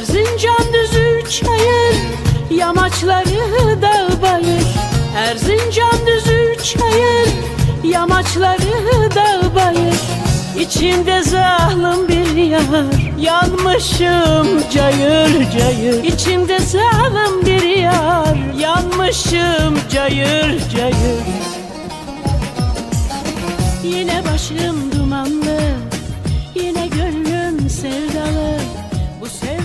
Erzincan düzü çayır Yamaçları dağ bayır Erzincan düzü çayır Yamaçları dağ bayır İçimde zalim bir yar Yanmışım cayır cayır. İçimde zalim bir yar Yanmışım cayır cayır. Yine başım dumanlı Yine gönlüm sevdalı. Bu sevdalı